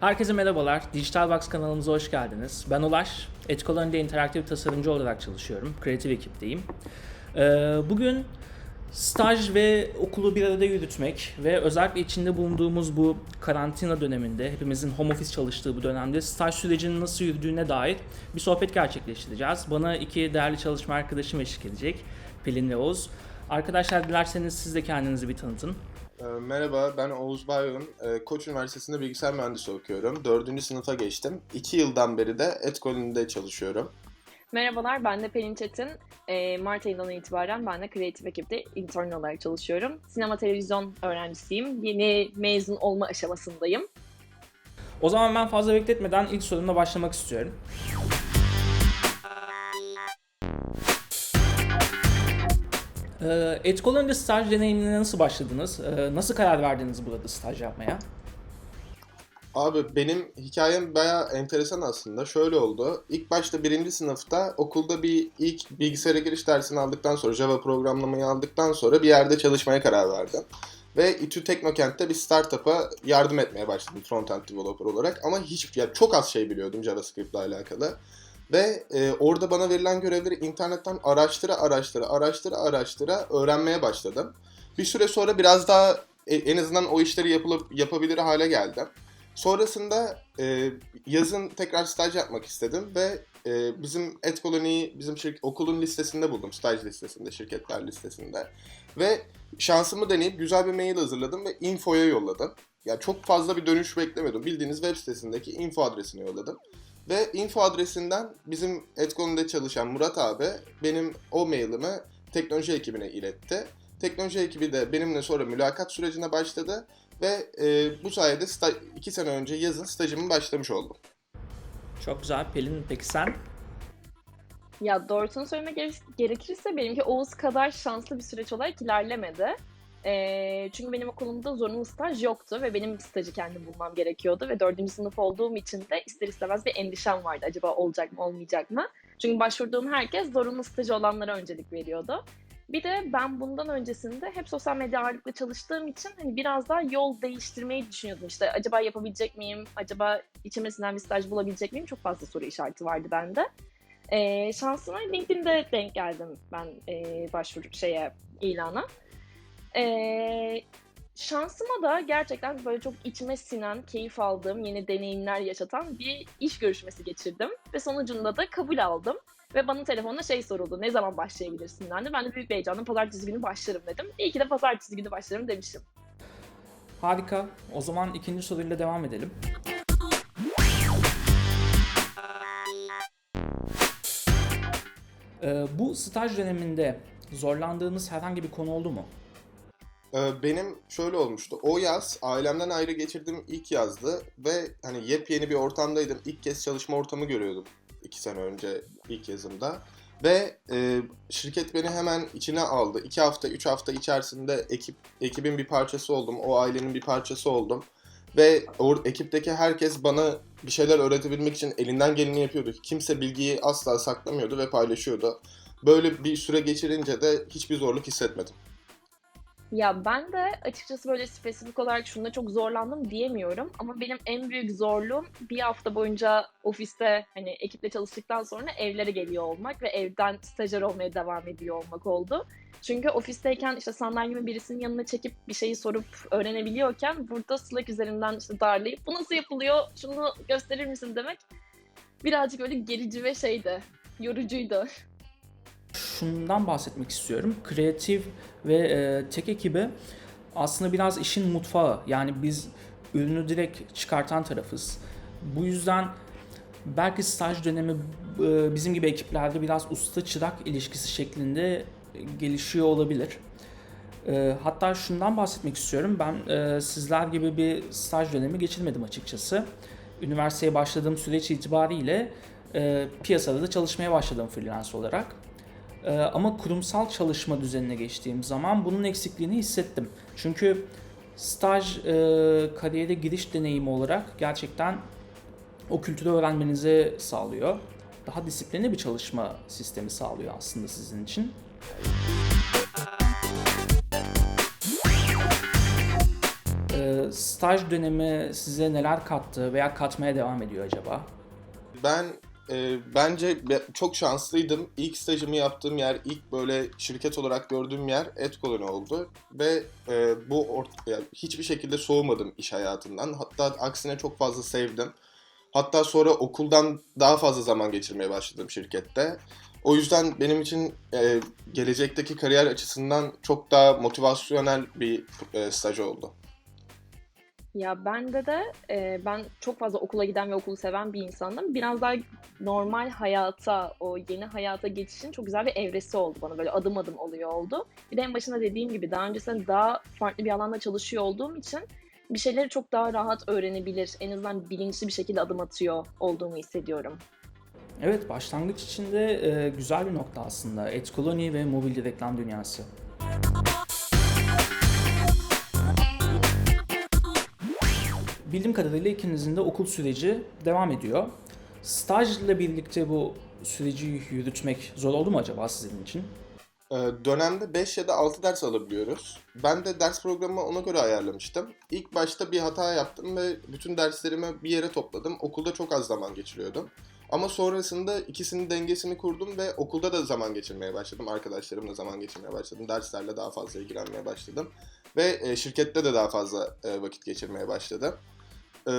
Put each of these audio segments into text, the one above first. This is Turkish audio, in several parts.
Herkese merhabalar. Digital Box kanalımıza hoş geldiniz. Ben Ulaş. Etkoloni'de interaktif tasarımcı olarak çalışıyorum. Kreatif ekipteyim. Ee, bugün staj ve okulu bir arada yürütmek ve özellikle içinde bulunduğumuz bu karantina döneminde, hepimizin home office çalıştığı bu dönemde staj sürecinin nasıl yürüdüğüne dair bir sohbet gerçekleştireceğiz. Bana iki değerli çalışma arkadaşım eşlik edecek. Pelin ve Oğuz. Arkadaşlar dilerseniz siz de kendinizi bir tanıtın. Ee, Merhaba, ben Oğuz Bayun. Ee, Koç Üniversitesi'nde bilgisayar mühendisi okuyorum. Dördüncü sınıfa geçtim. İki yıldan beri de Etkolini'de çalışıyorum. Merhabalar, ben de Pelin Çetin. Ee, Mart ayından itibaren ben de kreatif ekipte intern olarak çalışıyorum. Sinema televizyon öğrencisiyim. Yeni mezun olma aşamasındayım. O zaman ben fazla bekletmeden ilk sorumla başlamak istiyorum. Ee, Etkoloni'de staj deneyimine nasıl başladınız? Ee, nasıl karar verdiniz burada staj yapmaya? Abi benim hikayem bayağı enteresan aslında. Şöyle oldu. İlk başta birinci sınıfta okulda bir ilk bilgisayara giriş dersini aldıktan sonra, Java programlamayı aldıktan sonra bir yerde çalışmaya karar verdim. Ve İTÜ Teknokent'te bir startup'a yardım etmeye başladım frontend developer olarak. Ama hiç, ya çok az şey biliyordum JavaScript ile alakalı. Ve e, orada bana verilen görevleri internetten araştıra araştıra araştıra araştıra öğrenmeye başladım. Bir süre sonra biraz daha e, en azından o işleri yapılıp yapabilir hale geldim. Sonrasında e, yazın tekrar staj yapmak istedim ve e, bizim Etkoloni'yi bizim şirk- okulun listesinde buldum. Staj listesinde, şirketler listesinde. Ve şansımı deneyip güzel bir mail hazırladım ve infoya yolladım. Yani çok fazla bir dönüş beklemiyordum. Bildiğiniz web sitesindeki info adresine yolladım. Ve info adresinden bizim Etkoloni'de çalışan Murat abi benim o mailimi teknoloji ekibine iletti. Teknoloji ekibi de benimle sonra mülakat sürecine başladı ve e, bu sayede sta- iki sene önce yazın stajımı başlamış oldum. Çok güzel. Pelin peki sen? Ya doğrusunu söylemek gere- gerekirse benimki Oğuz kadar şanslı bir süreç olarak ilerlemedi. Ee, çünkü benim okulumda zorunlu staj yoktu ve benim stajı kendim bulmam gerekiyordu ve dördüncü sınıf olduğum için de ister istemez bir endişem vardı. Acaba olacak mı olmayacak mı? Çünkü başvurduğum herkes zorunlu stajı olanlara öncelik veriyordu. Bir de ben bundan öncesinde hep sosyal medya ağırlıklı çalıştığım için hani biraz daha yol değiştirmeyi düşünüyordum. İşte acaba yapabilecek miyim? Acaba içime sinen bir staj bulabilecek miyim? Çok fazla soru işareti vardı bende. Ee, şansıma LinkedIn'de denk geldim ben e, başvuru şeye ilana. Ee, şansıma da gerçekten böyle çok içime sinen, keyif aldığım, yeni deneyimler yaşatan bir iş görüşmesi geçirdim. Ve sonucunda da kabul aldım. Ve bana telefonla şey soruldu, ne zaman başlayabilirsin dendi. Ben de büyük bir heyecanla pazartesi günü başlarım dedim. İyi ki de pazartesi günü başlarım demişim. Harika. O zaman ikinci soruyla devam edelim. Ee, bu staj döneminde zorlandığınız herhangi bir konu oldu mu? Ee, benim şöyle olmuştu. O yaz ailemden ayrı geçirdiğim ilk yazdı ve hani yepyeni bir ortamdaydım. İlk kez çalışma ortamı görüyordum iki sene önce ilk yazımda. Ve e, şirket beni hemen içine aldı. İki hafta, üç hafta içerisinde ekip ekibin bir parçası oldum. O ailenin bir parçası oldum. Ve o ekipteki herkes bana bir şeyler öğretebilmek için elinden geleni yapıyordu. Kimse bilgiyi asla saklamıyordu ve paylaşıyordu. Böyle bir süre geçirince de hiçbir zorluk hissetmedim. Ya ben de açıkçası böyle spesifik olarak şunda çok zorlandım diyemiyorum. Ama benim en büyük zorluğum bir hafta boyunca ofiste hani ekiple çalıştıktan sonra evlere geliyor olmak ve evden stajyer olmaya devam ediyor olmak oldu. Çünkü ofisteyken işte sandalyemi birisinin yanına çekip bir şeyi sorup öğrenebiliyorken burada Slack üzerinden işte darlayıp bu nasıl yapılıyor şunu gösterir misin demek birazcık öyle gerici ve şeydi yorucuydu. Şundan bahsetmek istiyorum. Kreatif ve e, tek ekibi aslında biraz işin mutfağı. Yani biz ürünü direkt çıkartan tarafız. Bu yüzden belki staj dönemi e, bizim gibi ekiplerde biraz usta çırak ilişkisi şeklinde gelişiyor olabilir. E, hatta şundan bahsetmek istiyorum. Ben e, sizler gibi bir staj dönemi geçirmedim açıkçası. Üniversiteye başladığım süreç itibariyle piyasada da çalışmaya başladım freelance olarak. Ee, ama kurumsal çalışma düzenine geçtiğim zaman bunun eksikliğini hissettim. Çünkü staj e, kariyere giriş deneyimi olarak gerçekten o kültürü öğrenmenizi sağlıyor. daha disiplinli bir çalışma sistemi sağlıyor aslında sizin için. Ee, staj dönemi size neler kattı veya katmaya devam ediyor acaba? Ben e, bence be- çok şanslıydım. İlk stajımı yaptığım yer, ilk böyle şirket olarak gördüğüm yer Etkoloni oldu. Ve e, bu ort- yani hiçbir şekilde soğumadım iş hayatından. Hatta aksine çok fazla sevdim. Hatta sonra okuldan daha fazla zaman geçirmeye başladım şirkette. O yüzden benim için e, gelecekteki kariyer açısından çok daha motivasyonel bir e, staj oldu. Ya bende de e, ben çok fazla okula giden ve okulu seven bir insandım. Biraz daha normal hayata, o yeni hayata geçişin çok güzel bir evresi oldu bana. Böyle adım adım oluyor oldu. Bir de en başında dediğim gibi daha öncesinde daha farklı bir alanda çalışıyor olduğum için bir şeyleri çok daha rahat öğrenebilir. En azından bilinçli bir şekilde adım atıyor olduğumu hissediyorum. Evet, başlangıç için de e, güzel bir nokta aslında. Etkoloni ve mobil reklam dünyası. Bildiğim kadarıyla ikinizin de okul süreci devam ediyor. Stajla birlikte bu süreci yürütmek zor oldu mu acaba sizin için? Ee, Dönemde 5 ya da 6 ders alabiliyoruz. Ben de ders programımı ona göre ayarlamıştım. İlk başta bir hata yaptım ve bütün derslerimi bir yere topladım. Okulda çok az zaman geçiriyordum. Ama sonrasında ikisinin dengesini kurdum ve okulda da zaman geçirmeye başladım. Arkadaşlarımla zaman geçirmeye başladım. Derslerle daha fazla ilgilenmeye başladım. Ve e, şirkette de daha fazla e, vakit geçirmeye başladım. E,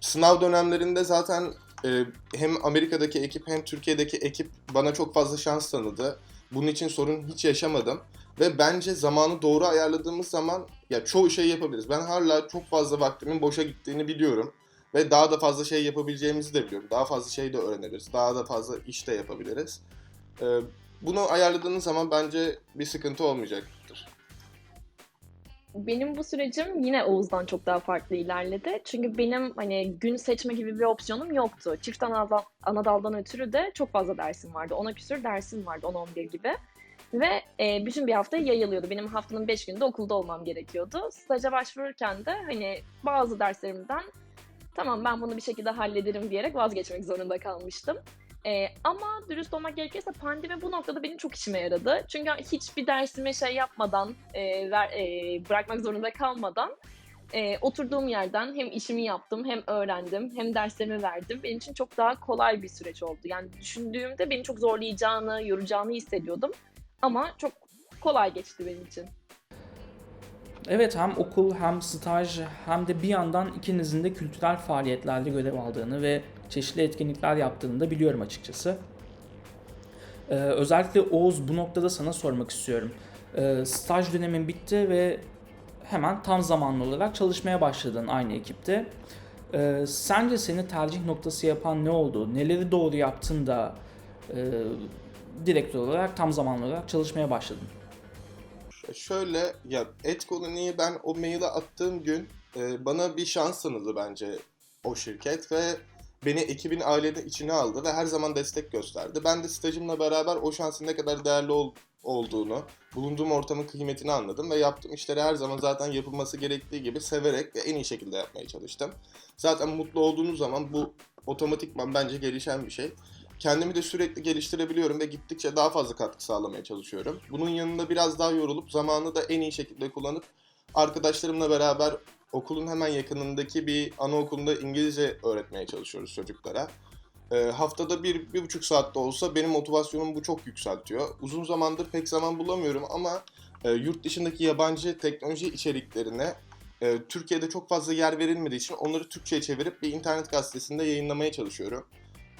sınav dönemlerinde zaten e, hem Amerika'daki ekip hem Türkiye'deki ekip bana çok fazla şans tanıdı. Bunun için sorun hiç yaşamadım. Ve bence zamanı doğru ayarladığımız zaman ya çoğu şey yapabiliriz. Ben hala çok fazla vaktimin boşa gittiğini biliyorum. Ve daha da fazla şey yapabileceğimizi de biliyorum. Daha fazla şey de öğrenebiliriz. Daha da fazla iş de yapabiliriz. Ee, bunu ayarladığınız zaman bence bir sıkıntı olmayacaktır. Benim bu sürecim yine Oğuz'dan çok daha farklı ilerledi. Çünkü benim hani gün seçme gibi bir opsiyonum yoktu. Çift anadal, anadaldan ötürü de çok fazla dersim vardı. 10'a küsür dersim vardı, 10-11 gibi. Ve e, bütün bir hafta yayılıyordu. Benim haftanın 5 günde okulda olmam gerekiyordu. Staja başvururken de hani bazı derslerimden tamam ben bunu bir şekilde hallederim diyerek vazgeçmek zorunda kalmıştım. Ee, ama dürüst olmak gerekirse pandemi bu noktada benim çok işime yaradı. Çünkü hiçbir dersime şey yapmadan, e, ver, e, bırakmak zorunda kalmadan e, oturduğum yerden hem işimi yaptım, hem öğrendim, hem derslerimi verdim. Benim için çok daha kolay bir süreç oldu. Yani düşündüğümde beni çok zorlayacağını, yoracağını hissediyordum. Ama çok kolay geçti benim için. Evet hem okul hem staj hem de bir yandan ikinizin de kültürel faaliyetlerde görev aldığını ve çeşitli etkinlikler yaptığını da biliyorum açıkçası. Ee, özellikle Oğuz bu noktada sana sormak istiyorum. Ee, staj dönemin bitti ve hemen tam zamanlı olarak çalışmaya başladın aynı ekipte. Ee, sence seni tercih noktası yapan ne oldu? Neleri doğru yaptın da e, direktör olarak tam zamanlı olarak çalışmaya başladın? Şöyle ya et koloniyi ben o maili attığım gün e, bana bir şans tanıdı bence o şirket ve beni ekibin ailenin içine aldı ve her zaman destek gösterdi. Ben de stajımla beraber o şansın ne kadar değerli ol- olduğunu, bulunduğum ortamın kıymetini anladım ve yaptığım işleri her zaman zaten yapılması gerektiği gibi severek ve en iyi şekilde yapmaya çalıştım. Zaten mutlu olduğunuz zaman bu otomatikman bence gelişen bir şey. Kendimi de sürekli geliştirebiliyorum ve gittikçe daha fazla katkı sağlamaya çalışıyorum. Bunun yanında biraz daha yorulup zamanı da en iyi şekilde kullanıp arkadaşlarımla beraber okulun hemen yakınındaki bir anaokulunda İngilizce öğretmeye çalışıyoruz çocuklara. Ee, haftada bir, bir buçuk saatte olsa benim motivasyonumu bu çok yükseltiyor. Uzun zamandır pek zaman bulamıyorum ama e, yurt dışındaki yabancı teknoloji içeriklerine e, Türkiye'de çok fazla yer verilmediği için onları Türkçe'ye çevirip bir internet gazetesinde yayınlamaya çalışıyorum.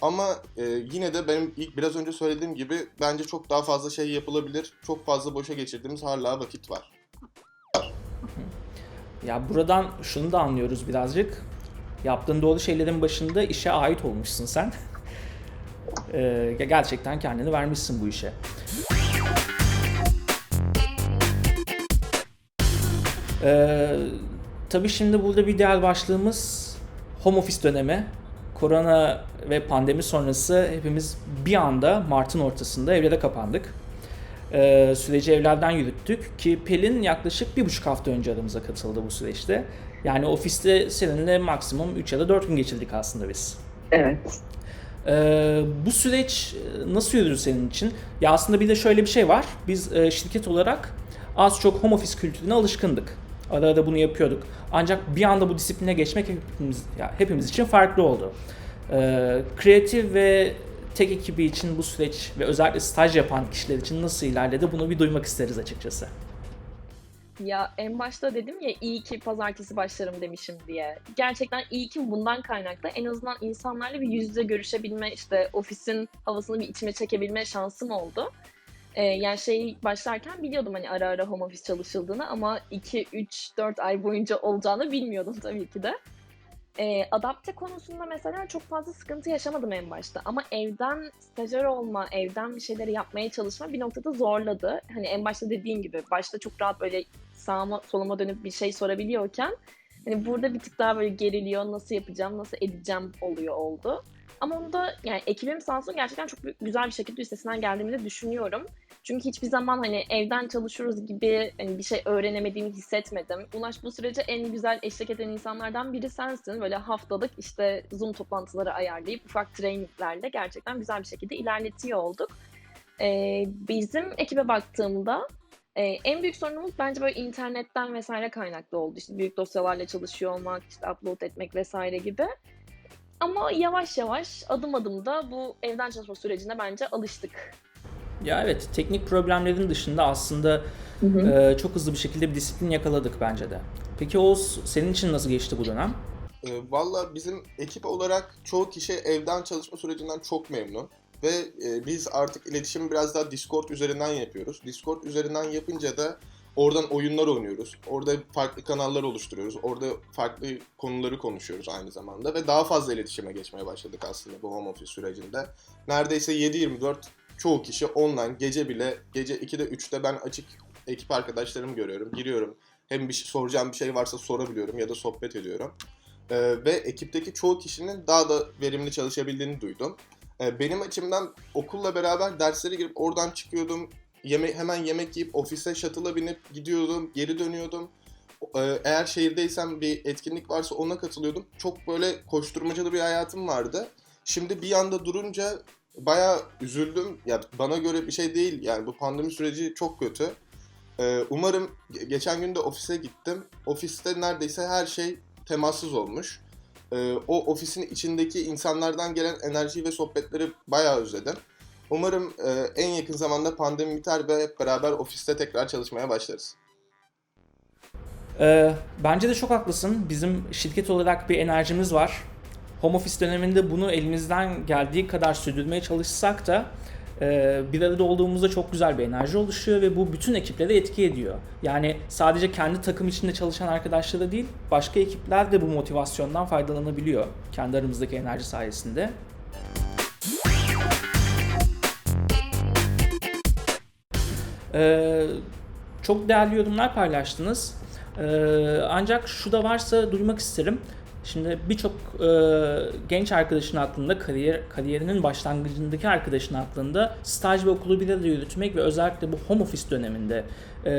Ama e, yine de benim ilk biraz önce söylediğim gibi bence çok daha fazla şey yapılabilir. Çok fazla boşa geçirdiğimiz hala vakit var. Ya buradan şunu da anlıyoruz birazcık. Yaptığın doğru şeylerin başında işe ait olmuşsun sen. Ee, gerçekten kendini vermişsin bu işe. Ee, tabii şimdi burada bir diğer başlığımız home office dönemi. Korona ve pandemi sonrası hepimiz bir anda Mart'ın ortasında evlere kapandık. Ee, süreci evlerden yürüttük ki Pelin yaklaşık bir buçuk hafta önce aramıza katıldı bu süreçte. Yani ofiste seninle maksimum 3 ya da 4 gün geçirdik aslında biz. Evet. Ee, bu süreç e, nasıl yürüdü senin için? Ya aslında bir de şöyle bir şey var. Biz e, şirket olarak az çok home office kültürüne alışkındık. Ara ara bunu yapıyorduk. Ancak bir anda bu disipline geçmek hepimiz, ya hepimiz için farklı oldu. Ee, kreatif ve tek ekibi için bu süreç ve özellikle staj yapan kişiler için nasıl ilerledi bunu bir duymak isteriz açıkçası. Ya en başta dedim ya iyi ki pazartesi başlarım demişim diye. Gerçekten iyi ki bundan kaynaklı. En azından insanlarla bir yüz yüze görüşebilme, işte ofisin havasını bir içime çekebilme şansım oldu. Ee, yani şey başlarken biliyordum hani ara ara home office çalışıldığını ama 2, 3, 4 ay boyunca olacağını bilmiyordum tabii ki de. Ee, adapte konusunda mesela çok fazla sıkıntı yaşamadım en başta. Ama evden stajyer olma, evden bir şeyleri yapmaya çalışma bir noktada zorladı. Hani en başta dediğim gibi başta çok rahat böyle sağıma soluma dönüp bir şey sorabiliyorken hani burada bir tık daha böyle geriliyor, nasıl yapacağım, nasıl edeceğim oluyor oldu. Ama onu da yani ekibim sağ olsun gerçekten çok güzel bir şekilde üstesinden geldiğimi de düşünüyorum. Çünkü hiçbir zaman hani evden çalışıyoruz gibi hani bir şey öğrenemediğimi hissetmedim. Ulaş bu sürece en güzel eşlik eden insanlardan biri sensin. Böyle haftalık işte Zoom toplantıları ayarlayıp ufak traininglerle gerçekten güzel bir şekilde ilerletiyor olduk. Ee, bizim ekibe baktığımda e, en büyük sorunumuz bence böyle internetten vesaire kaynaklı oldu. İşte büyük dosyalarla çalışıyor olmak, işte upload etmek vesaire gibi. Ama yavaş yavaş adım adım da bu evden çalışma sürecine bence alıştık. Ya evet teknik problemlerin dışında aslında e, çok hızlı bir şekilde bir disiplin yakaladık bence de. Peki Oğuz senin için nasıl geçti bu dönem? E, Valla bizim ekip olarak çoğu kişi evden çalışma sürecinden çok memnun. Ve e, biz artık iletişimi biraz daha Discord üzerinden yapıyoruz. Discord üzerinden yapınca da oradan oyunlar oynuyoruz. Orada farklı kanallar oluşturuyoruz. Orada farklı konuları konuşuyoruz aynı zamanda. Ve daha fazla iletişime geçmeye başladık aslında bu home office sürecinde. Neredeyse 7-24 çoğu kişi online gece bile gece 2'de 3'te ben açık ekip arkadaşlarımı görüyorum. Giriyorum. Hem bir şey, soracağım bir şey varsa sorabiliyorum ya da sohbet ediyorum. Ee, ve ekipteki çoğu kişinin daha da verimli çalışabildiğini duydum. Ee, benim açımdan okulla beraber derslere girip oradan çıkıyordum. Yeme hemen yemek yiyip ofise shuttle'a binip gidiyordum, geri dönüyordum. Ee, eğer şehirdeysem bir etkinlik varsa ona katılıyordum. Çok böyle koşturmacalı bir hayatım vardı. Şimdi bir anda durunca bayağı üzüldüm. Ya bana göre bir şey değil. Yani bu pandemi süreci çok kötü. Ee, umarım ge- geçen gün de ofise gittim. Ofiste neredeyse her şey temassız olmuş. Ee, o ofisin içindeki insanlardan gelen enerji ve sohbetleri bayağı özledim. Umarım e, en yakın zamanda pandemi biter ve hep beraber ofiste tekrar çalışmaya başlarız. Ee, bence de çok haklısın. Bizim şirket olarak bir enerjimiz var. Home office döneminde bunu elimizden geldiği kadar sürdürmeye çalışsak da e, bir arada olduğumuzda çok güzel bir enerji oluşuyor ve bu bütün ekiplere etki ediyor. Yani sadece kendi takım içinde çalışan arkadaşlara değil, başka ekipler de bu motivasyondan faydalanabiliyor kendi aramızdaki enerji sayesinde. Ee, çok değerli yorumlar paylaştınız. Ee, ancak şu da varsa duymak isterim. Şimdi birçok e, genç arkadaşın aklında kariyer kariyerinin başlangıcındaki arkadaşın aklında staj ve okulu bir arada yürütmek ve özellikle bu home office döneminde e,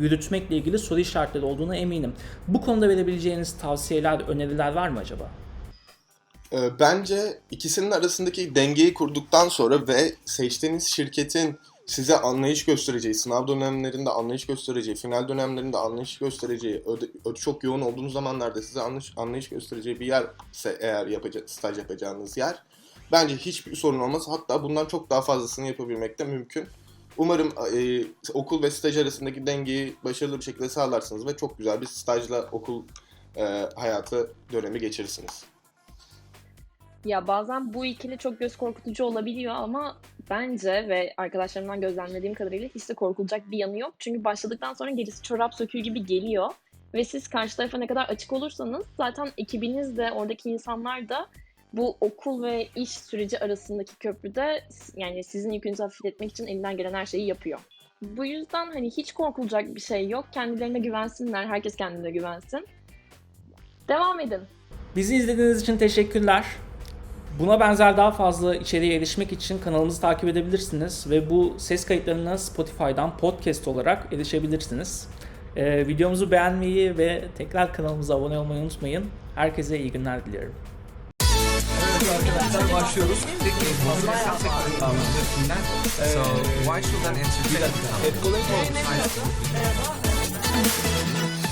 yürütmekle ilgili soru işaretleri olduğuna eminim. Bu konuda verebileceğiniz tavsiyeler, öneriler var mı acaba? Ee, Bence ikisinin arasındaki dengeyi kurduktan sonra ve seçtiğiniz şirketin size anlayış göstereceği, sınav dönemlerinde anlayış göstereceği, final dönemlerinde anlayış göstereceği, öde, öde çok yoğun olduğunuz zamanlarda size anlayış, anlayış göstereceği bir yerse eğer yapaca, staj yapacağınız yer, bence hiçbir sorun olmaz. Hatta bundan çok daha fazlasını yapabilmek de mümkün. Umarım e, okul ve staj arasındaki dengeyi başarılı bir şekilde sağlarsınız ve çok güzel bir stajla okul e, hayatı dönemi geçirirsiniz. Ya bazen bu ikili çok göz korkutucu olabiliyor ama bence ve arkadaşlarımdan gözlemlediğim kadarıyla hiç de korkulacak bir yanı yok. Çünkü başladıktan sonra gerisi çorap söküğü gibi geliyor. Ve siz karşı tarafa ne kadar açık olursanız zaten ekibiniz de oradaki insanlar da bu okul ve iş süreci arasındaki köprüde yani sizin yükünüzü hafifletmek için elinden gelen her şeyi yapıyor. Bu yüzden hani hiç korkulacak bir şey yok. Kendilerine güvensinler. Herkes kendine güvensin. Devam edin. Bizi izlediğiniz için teşekkürler. Buna benzer daha fazla içeriğe erişmek için kanalımızı takip edebilirsiniz ve bu ses kayıtlarına Spotify'dan podcast olarak erişebilirsiniz. Ee, videomuzu beğenmeyi ve tekrar kanalımıza abone olmayı unutmayın. Herkese iyi günler diliyorum. Arkadaşlar başlıyoruz. Peki, hazırsan sektörün So, why should an answer Bir